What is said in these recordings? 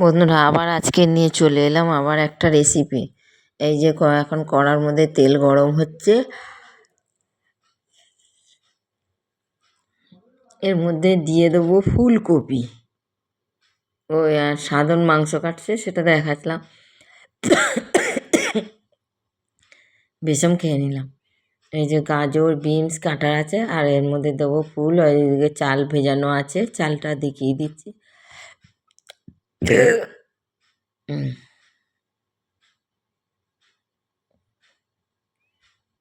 বন্ধুরা, আবার আজকে নিয়ে চলে এলাম আবার একটা রেসিপি এই যে এখন কড়ার মধ্যে তেল গরম হচ্ছে। এর মধ্যে দিয়ে দেবো ফুলকপি। আর সাধারণ মাংস কাটছে, সেটা দেখাচ্ছিলাম বেসম খেয়ে নিলাম। এই যে গাজর, বিনস কাটা আছে, আর এর মধ্যে দেবো ফুল, আর এদিকে চাল ভেজানো আছে, চালটা দেখিয়ে দিচ্ছি।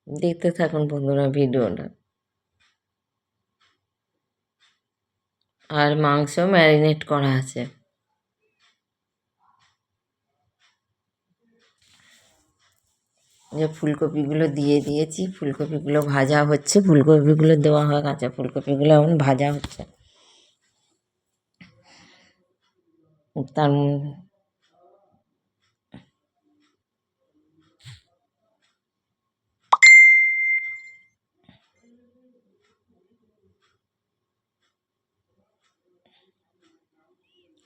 দেখতে থাকুন বন্ধুরা ভিডিওটা। আর মাংস ম্যারিনেট করা আছে। যে ফুলকপিগুলো দিয়ে দিয়েছি, ফুলকপিগুলো ভাজা হচ্ছে, ফুলকপিগুলো দেওয়া হয় কাঁচা ফুলকপিগুলো এখন ভাজা হচ্ছে। তার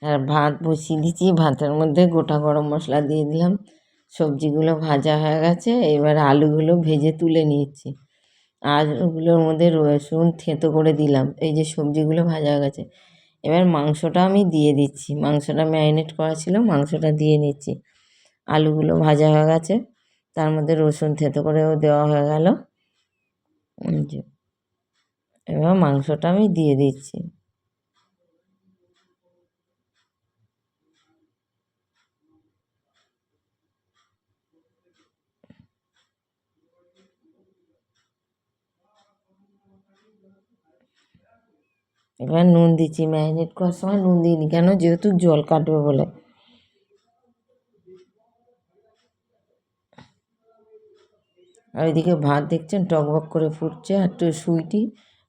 আর ভাত বসিয়ে দিচ্ছি ভাতের মধ্যে গোটা গরম মশলা দিয়ে দিলাম। সবজিগুলো ভাজা হয়ে গেছে, এবার আলুগুলো ভেজে তুলে নিচ্ছি আলুগুলোর মধ্যে রসুন থেঁতো করে দিলাম, এই যে সবজিগুলো ভাজা হয়ে গেছে। এবার মাংসটা আমি দিয়ে দিচ্ছি, মাংসটা ম্যারিনেট করা ছিল, মাংসটা দিয়ে নিচ্ছি। আলুগুলো ভাজা হয়ে গেছে, তার মধ্যে রসুন থেঁতো করেও দেওয়া হয়ে গেল। এবার মাংসটা আমি দিয়ে দিচ্ছি। এবার নুন দিচ্ছি, ম্যারিনেট করার সময় নুন দিইনি, কেন? যেহেতু জল কাটবে বলে। আর এদিকে ভাত দেখছেন টকবক করে ফুটছে, আর একটু সুইটি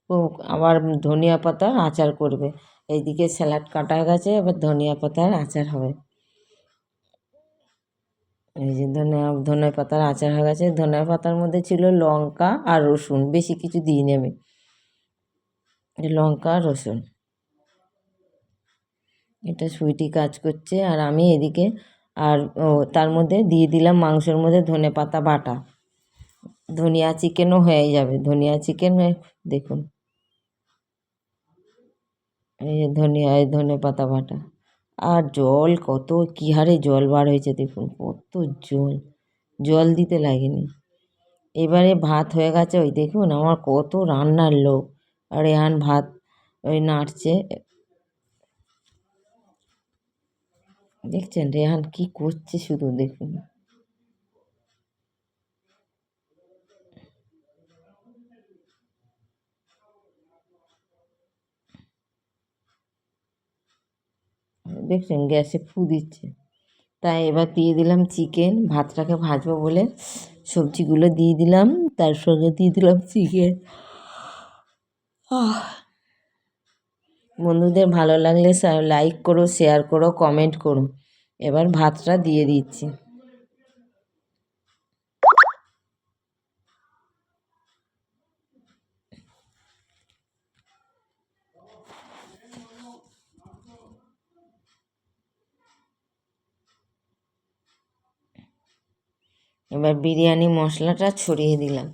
ও আবার ধনিয়া পাতার আচার করবে। এইদিকে স্যালাড কাটা গেছে, এবার ধনিয়া পাতার আচার হবে। এই যে ধনিয়া ধনিয়া পাতার আচার হয়ে গেছে। ধনিয়া পাতার মধ্যে ছিল লঙ্কা আর রসুন, বেশি কিছু দিইনি আমি। লঙ্কা, রসুন। এটা সুইটি কাজ করছে। আর আমি এদিকে আর তার মধ্যে দিয়ে দিলাম মাংসের মধ্যে ধনে পাতা বাটা। ধনিয়া চিকেনও হয়ে যাবে। ধনিয়া চিকেন দেখুন। এই যে ধনিয়া, এই ধনে পাতা বাটা। আর জল কত, কী হারে জল বার হয়েছে দেখুন, কত জল। জল দিতে লাগেনি। এবারে ভাত হয়ে গেছে ওই দেখুন, আমার কত রান্নার লোক রেহান ভাত, ওই নাড়ছে। দেখছেন রেহান কি করছে শুধু দেখুন। দেখছেন গ্যাসে ফু দিচ্ছে। তাই এবার দিয়ে দিলাম চিকেন, ভাতটাকে ভাজবো বলে সবজিগুলো দিয়ে দিলাম, তার সঙ্গে দিয়ে দিলাম চিকেন। বন্ধুদের ভালো লাগলে লাইক করো শেয়ার করো কমেন্ট করো। এবার ভাতটা দিয়ে দিচ্ছি। এবার বিরিয়ানি মশলাটা ছড়িয়ে দিলাম।